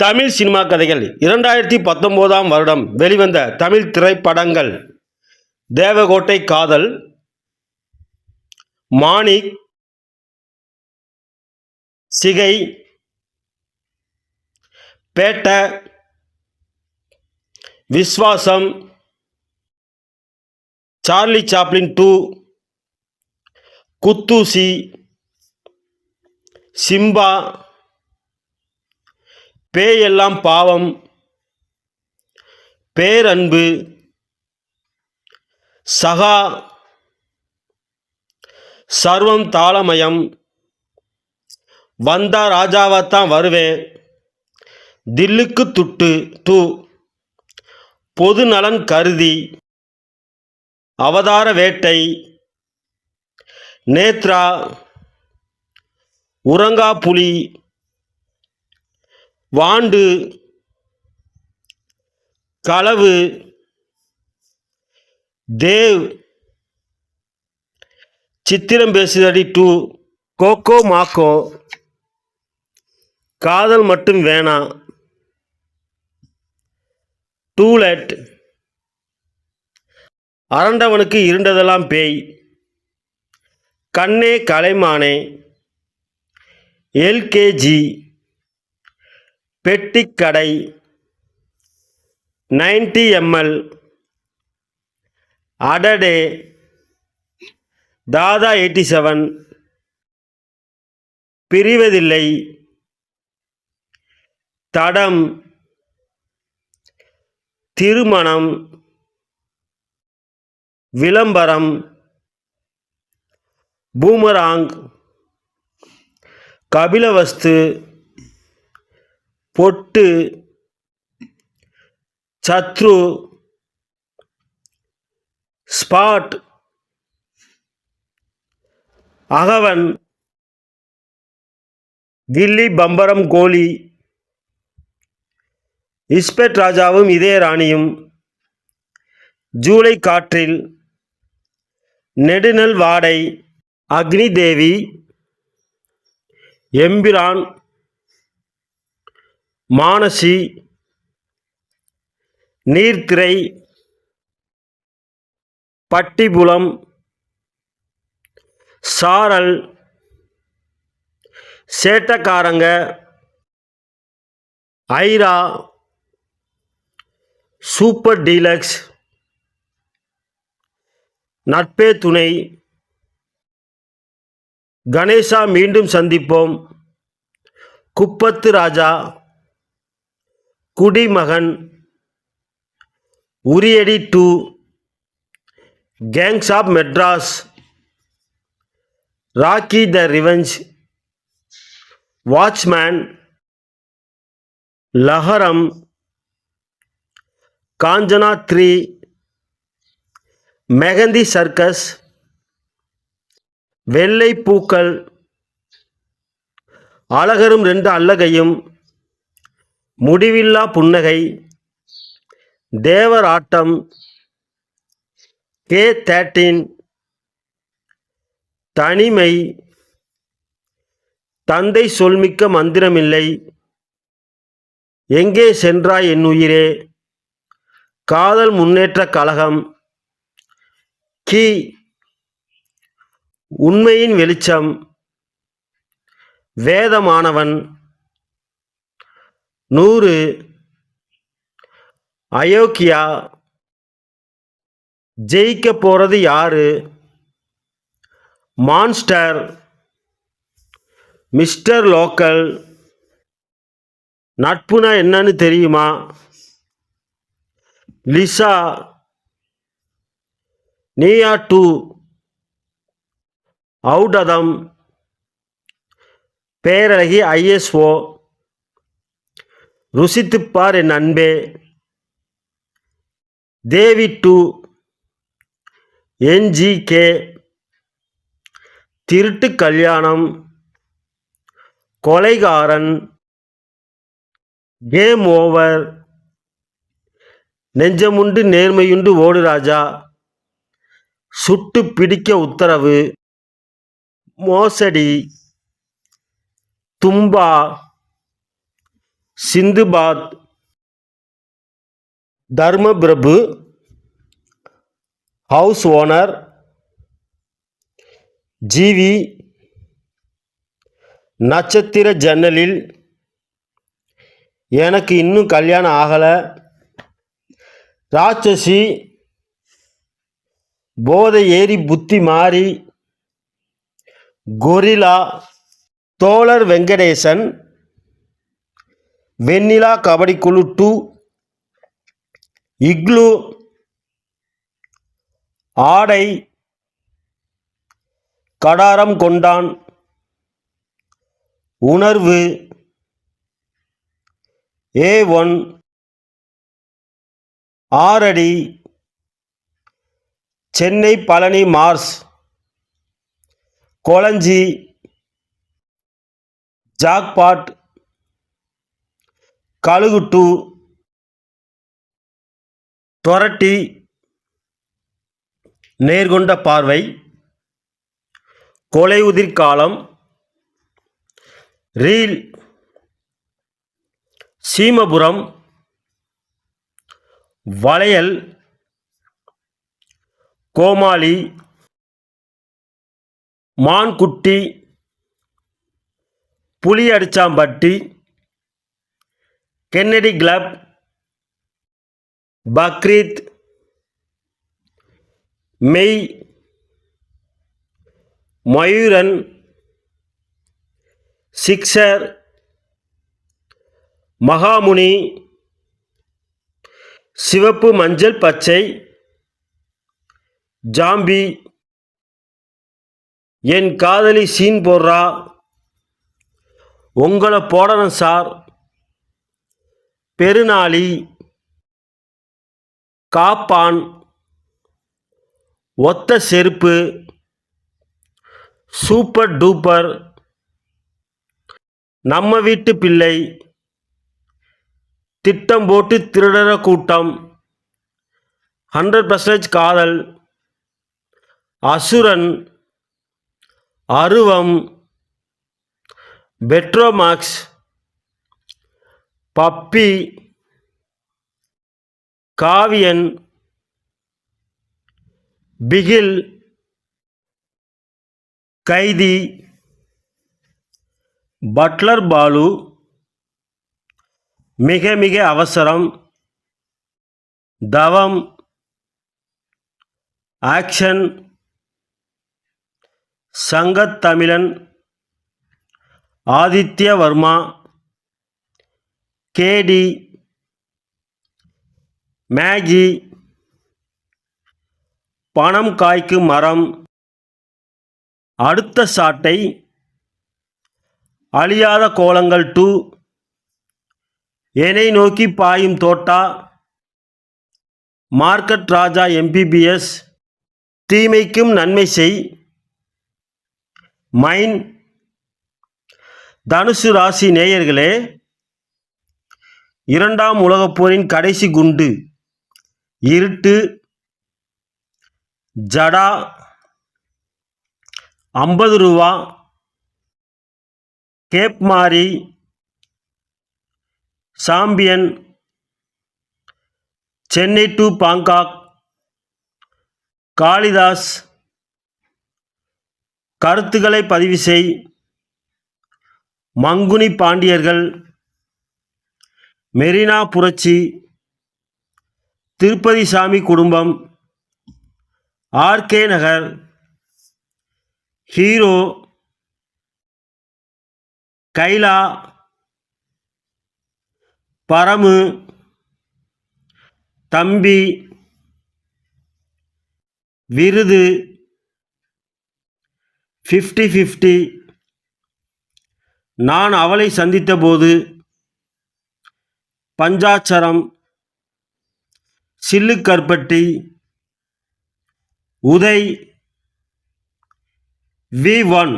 Tamil cinema கதைகள் இரண்டாயிரத்தி பத்தொம்போதாம் வருடம் வெளிவந்த தமிழ் திரைப்படங்கள் Devakottai Kadhal Maanik Sigai Petta Viswasam Charlie Chaplin two Kuthoosi Simba Peyellam Pavam Peranbu சகா சர்வம் தாளமயம். வந்தா ராஜாவாத்தான் வருவேன் தில்லுக்கு துட்டு தூ. பொது நலன் கருதி அவதார வேட்டை. நேத்ரா உறங்கா புலி. வாண்டு களவு தேவ் சித்திரம் பேசுதடி டூ கோகோ மாக்கோ காதல் மட்டும் வேணாம் டூலெட் அரண்டவனுக்கு இருண்டதெல்லாம் பேய் கண்ணே கலைமானே எல்கேஜி பெட்டிக்கடை நைன்டி எம்எல் அடடே தாதா எயிட்டி செவன் பிரிவதில்லை. தடம் திருமணம் விளம்பரம் பூமராங் கபிலவஸ்து பொட்டு சத்ரு ஸ்பாட் அகவன் கில்லி பம்பரம் கோலி இஸ்பெட் ராஜாவும் இதே ராணியும் ஜூலை காற்றில் நெடுநல் வாடை அக்னி தேவி எம்பிரான் Maanasi Neerthirai Pattipulam Saaral Settakkaaranga Airaa super deluxe Natpe Thunai Ganesha Meendum Santhippom. Kuppathu Raja Kudimagan Uriyadi two gangs of Madras Rocky the revenge watchman Laharam Kanchana three Mehandi circus Vellai Pookkal அழகரும் ரெண்டு அல்லகையும் முடிவில்லா புன்னகை Devarattam K thirteen தனிமை தந்தை சொல்மிக்க மந்திரமில்லை எங்கே சென்றாய் என் உயிரே? காதல் முன்னேற்ற கழகம் கி உண்மையின் வெளிச்சம் வேதமானவன் நூறு. அயோக்கியா. ஜெயிக்க போகிறது யாரு? Monster. Mister local. Natpuna Ennanu Theriyuma? Lisa. நீயா டூ. அவுடதம் பேரழகி ஐஎஸ்ஓ ருசித்துப்பார் என் அன்பே. தேவி two NGK Thiruttu Kalyanam. Kolaigaran. Game over. Nenjamundu Nermaiyundu Odu Raja. Suttu Pidikka Utharavu. Mosadi. Thumbaa. Sindhubaadh Dharmaprabhu house owner Jiivi Natchathira Jannalil எனக்கு இன்னும் கல்யாணம் ஆகலை ராட்சசி போதை ஏறி புத்தி மாறி கொரிலா தோழர் வெங்கடேசன் வெண்ணிலா கபடி குழு டூ இக்லு ஆடை கடாரம் கொண்டான் Unarvu A one Aaradi Chennai Palani Mars Kolanji jackpot கழுகுட்டு Thorati Nerkonda Paarvai கொலை உதிர்காலம் ரீல் சீமபுரம் வளையல் கோமாளி மான்குட்டி புலி அடிச்சாம்பட்டி கென்னடி கிளப் பக்ரீத் மெய் மயூரன் சிக்ஸர் மகாமுனி சிவப்பு மஞ்சள் பச்சை ஜாம்பி என் காதலி சீன் போடுறா உங்களை போடணும் சார். பெருநாளி காப்பான் ஒத்த செருப்பு சூப்பர் டூப்பர் நம்ம வீட்டு பிள்ளை திட்டம் போட்டு திருடர கூட்டம் hundred percentage Kadhal Asuran Aruvam Petromax Pappi Kaaviyan Bigil Kaithi butler Balu Miga Miga Avasaram దవం action Sangathamizhan Aditya Varma கேடி மேகி பணம் காய்க்கும் மரம் அடுத்த சாட்டை அழியாத கோலங்கள் டூ என்னை நோக்கி பாயும் தோட்டா மார்க்கெட் ராஜா எம்பிபிஎஸ் தீமைக்கும் நன்மை செய் மைன் தனுசு ராசி நேயர்களே இரண்டாம் உலகப் போரின் கடைசி குண்டு. இருட்டு ஜடா ஐம்பது ரூபா Capmaari champion Chennai to Bangkok Kalidas கருத்துக்களை பதிவு செய் மங்குனி பாண்டியர்கள் மெரினா புரட்சி திருப்பதி சாமி குடும்பம் ஆர்கே நகர் ஹீரோ கைலா பரமு தம்பி விருது ஃபிஃப்டி ஃபிஃப்டி நான் அவளை சந்தித்தபோது பஞ்சாட்சரம் சில்லுக்கற்பட்டி உதய் வி ஒன்.